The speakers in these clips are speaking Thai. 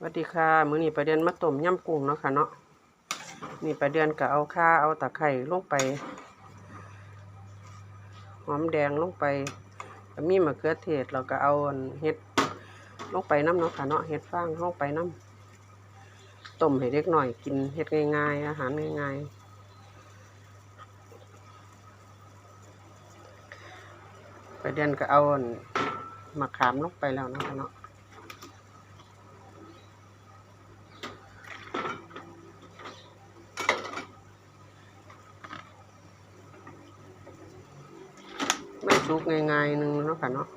สวัสดีค่ะ มื้อนี้ประเดือนมาต้มยำกุ้งเนาะค่ะเนาะนี่ประเดือนก็เอาข่าเอาตะไคร้ลงไปหอมแดงลงไปมีมะเขือเทศแล้วก็เอาเห็ดลงไปน้ำเนาะค่ะเนาะเห็ดฟางลงไปน้ำต้มให้เด็กหน่อย กินเห็ดง่าย ๆ อาหารง่ายๆประเดือนก็เอามะขามลงไปแล้วนะคะเนาะ สุกง่ายๆหนึงเนาะค่ะเนาะ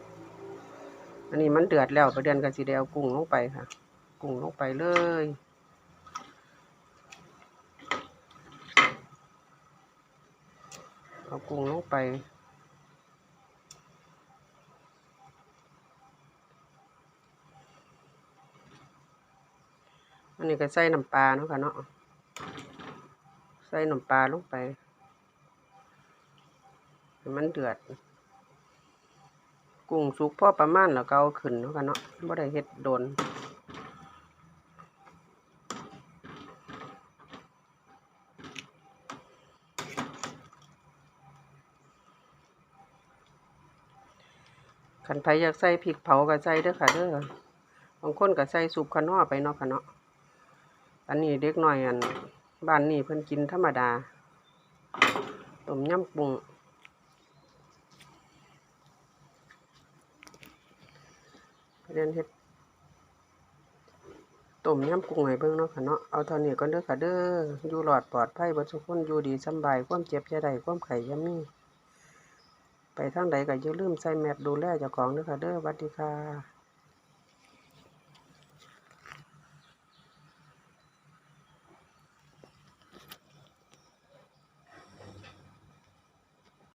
อันนี้มันเดือดแล้วประเดือนกันสีแดเอากุ้งลงไปค่ะ กุ้งลงไปเลยเอากุ้งลงไปอันนี้ก็ใส่น้ำปลาเนาะค่ะเนาะใส่น้ำปลาลงไปมันเดือด กุ้งสุกพอประมาณแล้วก็เอาขึ้นเนาะค่ะเนาะบ่ได้เฮ็ดโดนขันไผอยากใส่พริกเผาก็ใส่เด้อค่ะเด้อบางคนก็ใส่สุปขนอไปเนาะค่ะเนาะอันนี้เด็กหน้อยอันบ้านนี้เพิ่นกินธรรมดาต้มยำกุ้ง เรียนเฮ็ดต้มยำกุ้งให้เบิ่งเนาะค่ะเนาะ เอาเท่านี้ก่อนเด้อค่ะเด้อ อยู่รอดปลอดภัยบ่ทุกคนอยู่ดีสบาย ความเจ็บอย่าได้ความไข้อย่ามี ไปทางใดก็อย่าลืมใส่แมสดูแลเจ้าของเด้อค่ะเด้อสวัสดีค่ะ